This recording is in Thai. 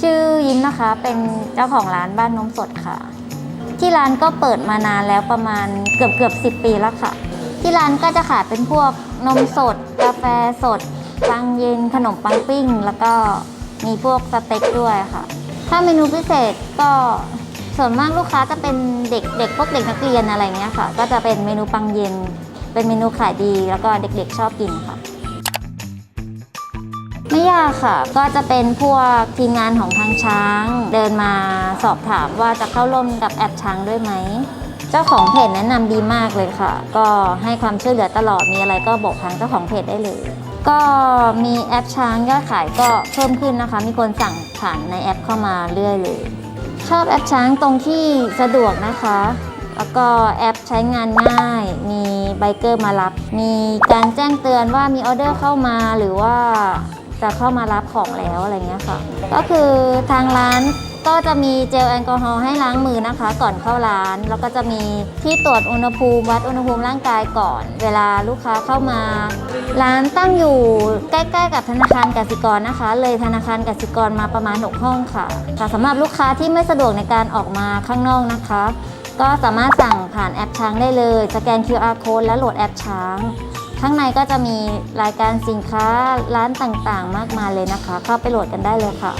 ชื่อยิ้มนะคะ เป็นเจ้าของร้านบ้านนมสดค่ะ ที่ร้านก็เปิดมานานแล้วประมาณเกือบเกือบสิปีแล้วค่ะ ที่ร้านก็จะขายเป็นพวกนมสด กาแฟสดปังเย็นขนมปังปิ้ง แล้วก็มีพวกสเต็กด้วยค่ะ ถ้าเมนูพิเศษก็ส่วนมากลูกค้าจะเป็นเด็กเด็กพวกเด็กนักเรียนอะไรเงี้ยค่ะ ก็จะเป็นเมนูปังเย็น เป็นเมนูขายดีแล้วก็เด็กๆชอบกินค่ะ ไม่ยากค่ะ ก็จะเป็นพวกทีมงานของทางช้าง เดินมาสอบถามว่าจะเข้าร่วมกับแอปช้างด้วยไหม เจ้าของเพจแนะนำดีมากเลยค่ะ ก็ให้ความช่วยเหลือตลอดมีอะไรก็บอกทางเจ้าของเพจได้เลย ก็มีแอปช้างยอดขายก็เพิ่มขึ้นนะคะ มีคนสั่งผ่านในแอปเข้ามาเรื่อยเลย ชอบแอปช้างตรงที่สะดวกนะคะแล้วก็แอปใช้งานง่าย มีไบเกอร์มารับ มีการแจ้งเตือนว่ามีออเดอร์เข้ามาหรือว่า จะเข้ามารับของแล้วอะไรเงี้ยค่ะ ก็คือทางร้านก็จะมีเจลแอลกอฮอล์ให้ล้างมือนะคะ ก่อนเข้าร้าน แล้วก็จะมีที่ตรวจอุณหภูมิวัดอุณหภูมิร่างกายก่อน เวลาลูกค้าเข้ามา ร้านตั้งอยู่ใกล้ๆ กับธนาคารกสิกรนะคะ เลยธนาคารกสิกรมาประมาณ 6 ห้องค่ะค่ะสำหรับลูกค้าที่ไม่สะดวกในการออกมาข้างนอกนะคะ ก็สามารถสั่งผ่านแอปช้างได้เลย สแกน QR code และโหลดแอปช้าง ข้างในก็จะมีรายการสินค้าร้านต่างๆ มากมายเลยนะคะ เข้าไปโหลดกันได้เลยค่ะ